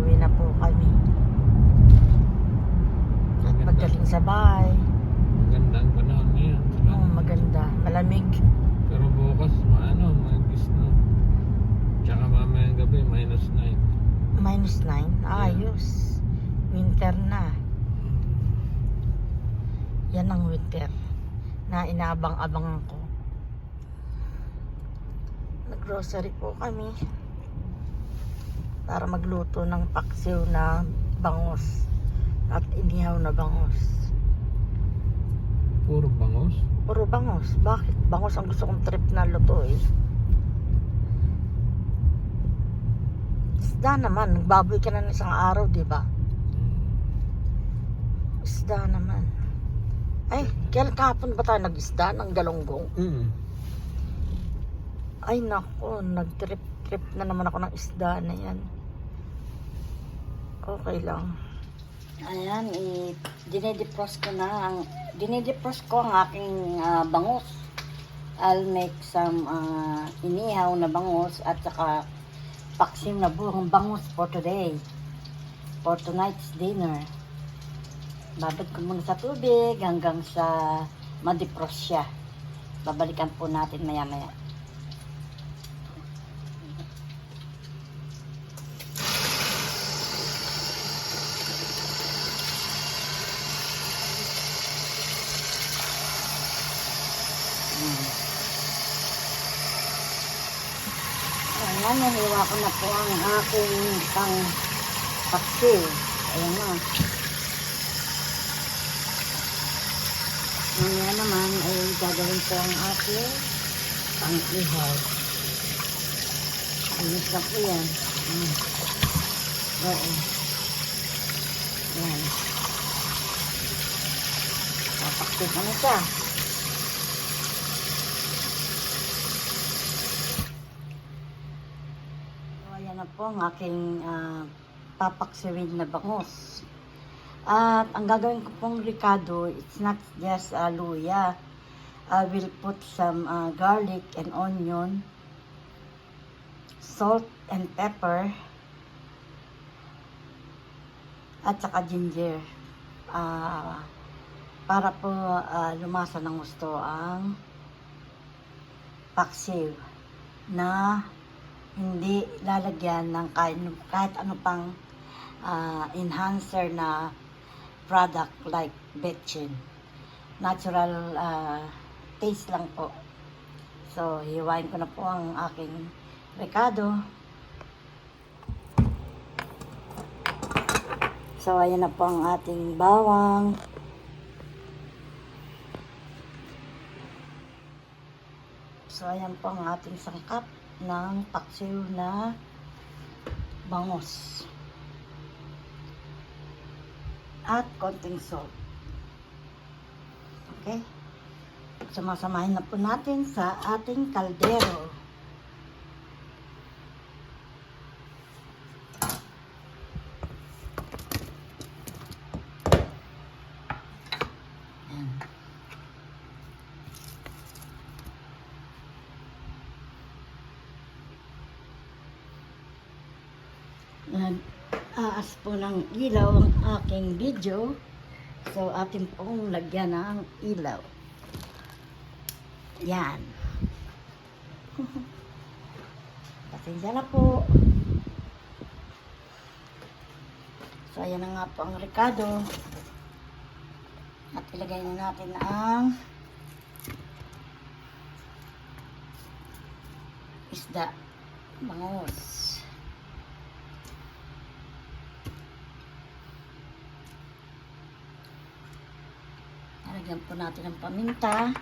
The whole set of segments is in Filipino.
Pauwi na po kami. Maganda. Pagdating sa bahay. Maganda ang panahon ngayon. Oh, maganda. Malamig. Pero bukas, maano, magis na. Tsaka mamayang gabi, minus 9. Minus 9. Ayos. Winter na. Yan ang winter na inaabang-abangan ko. Nag-grocery po kami para magluto ng paksiw na bangos at inihaw na bangos. Puro bangos. Puro bangos. Bakit? Bangos ang gusto kong trip na luto eh. Isda naman. Nagbaboy ka na ng isang araw, di ba? Isda naman. Ay, kailan kahapon ba tayo nag-isda ng galonggong? Mm. Ay, nako. Nag-trip-trip na naman ako ng isda na yan. Okay lang. Ayan, i dinedepros ko na ang dinedepros ko ang aking ah, bangus. I'll make some ah, inihaw na bangus at saka paksim na buong bangus for today. For tonight's dinner. Babad ko muna sa tubig hanggang sa madepros siya. Babalikan po natin maya Ayan, naniwa ko na po ang aking pang paksiw. Ayan na. Mamaya naman ay gagawin ko ang aking pang ihaw. Alis na po yan. Mm. Oo. Yan. Papaksiw ko na siya. So, ayan na po ang aking ah, papaksiwin na bangus. At ang gagawin ko pong ricado, it's not just uh, luya. I will put some ah, garlic and onion, salt and pepper, at saka ginger. Ah, para po ah, lumasa ng gusto ang paksiw na hindi lalagyan ng kahit, kahit ano pang ah, enhancer na product like betchin. Natural ah, taste lang po. So, hiwain ko na po ang aking recado. So, ayan na po ang ating bawang. So, ayan po ang ating sangkap ng paksiw na bangos. At konting salt. Okay? Sumasamahin na po natin sa ating kaldero. Ayan. Nag-aas po ng ilaw ang aking video. So, atin pong lagyan ng ilaw. Yan. Pasensya na po. So, ayan na nga po ang rekado. At ilagay na natin ang isda. Bangus. Lagyan po natin ng paminta.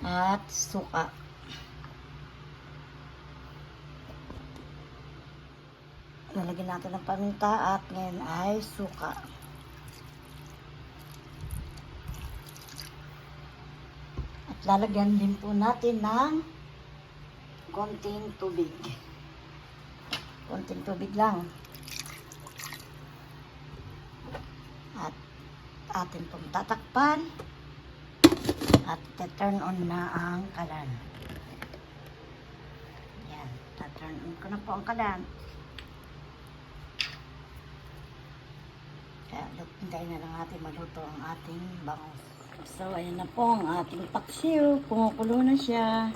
At suka. Lalagyan natin ng paminta at ngayon ay suka. At lalagyan din po natin ng konting tubig konting tubig lang. At atin pong tatakpan At turn on na ang kalan. Yan. turn on ko na po ang kalan. Kaya hintayin na lang natin maluto ang ating bangus. So, ayan na po ang ating paksiw. Kumukulo na siya.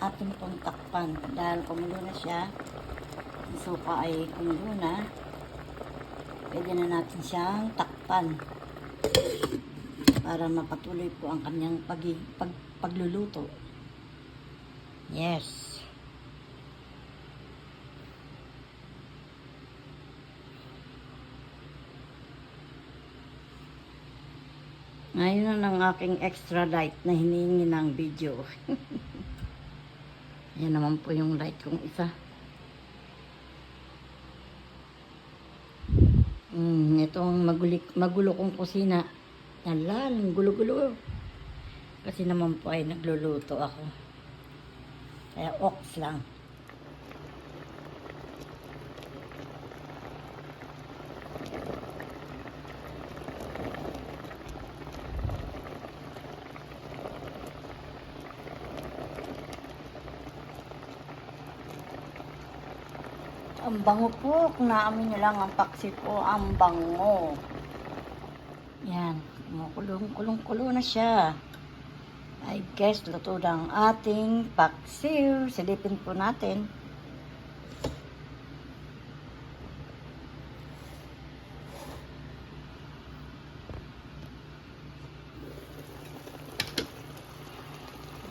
Ating pong takpan. Dahil kumulo na siya ang suka ay kumulo na pwede na natin siyang takpan para mapatuloy po ang kanyang pag, pag, pagluluto. Yes. Ngayon na ang aking extra light na hinihingi ng video Yan naman po yung light kong isa. Mm, itong magulik, magulo kong kusina. Nalal, ang gulo-gulo. Kasi naman po ay nagluluto ako. Kaya ox lang. Ang bango po. Kung naamin nyo lang ang paksi po, ang bango. Yan. Kumukulong-kulong-kulo na siya. I guess luto na ang ating paksiw. Silipin po natin.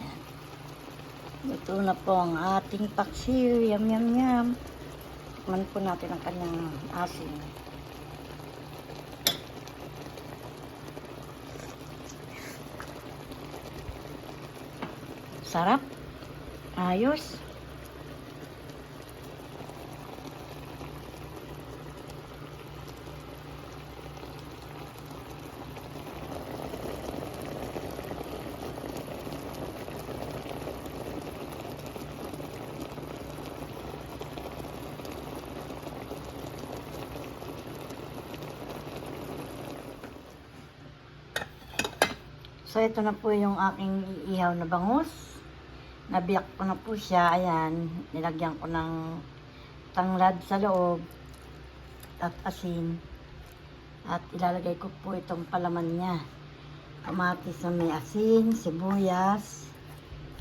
Yan. Luto na po ang ating paksiw. Yum, yum, yum. Tikman po natin ang kanyang asin. Sarap. Ayos. So, ito na po yung aking iihaw na bangus. Nabiyak ko na po siya. Ayan, nilagyan ko ng tanglad sa loob at asin. At ilalagay ko po itong palaman niya. Kamatis na may asin, sibuyas,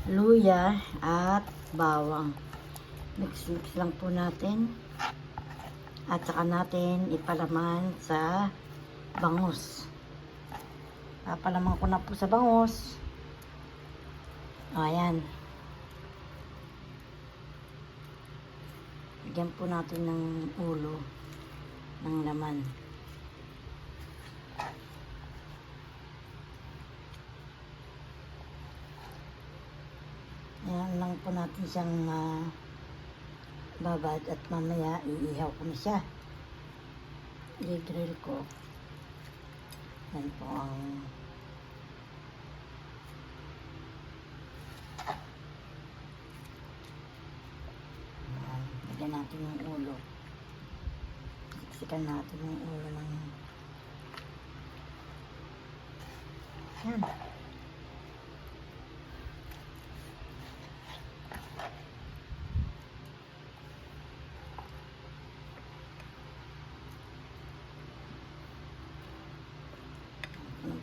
luya, at bawang. Mix-mix lang po natin. At saka natin ipalaman sa bangus. Papalaman ko na po sa bangus. O, ayan. Bigyan po natin ng ulo ng laman. Ayan lang po natin siyang ah, babad at mamaya iihaw ko na siya. I-grill ko. Yan po ang Lagyan natin yung ulo. Siksikan natin yung ulo ng Yan.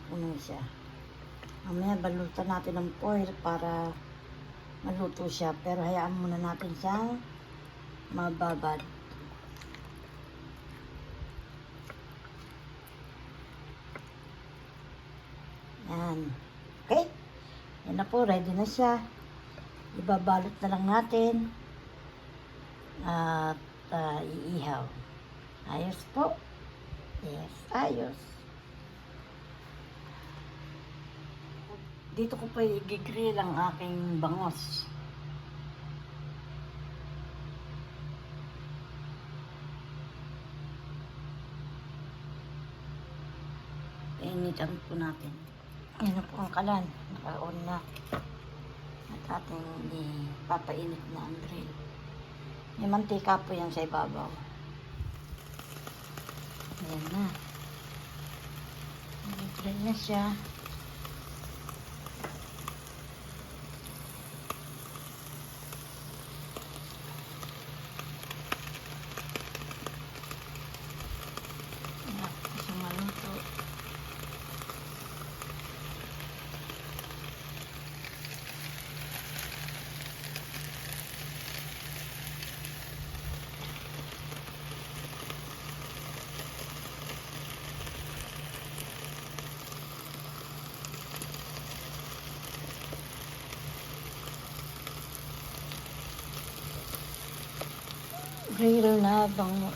Puno siya. Mamaya balutan natin ng foil para maluto siya. Pero hayaan muna natin siyang mababad. Yan. Okay. Yan na po. Ready na siya. Ibabalot na lang natin. At ah, iihaw. Ayos po. Yes, ayos. Dito ko pa i-grill ang aking bangos. Initan po natin. Ayan na po ang kalan. Naka-on na. At ating papainit na ang grill. May mantika po yan sa ibabaw. Ayan na. Nag-grill na siya. Ayan, kasi maluto. Grill na bangus. Sarap.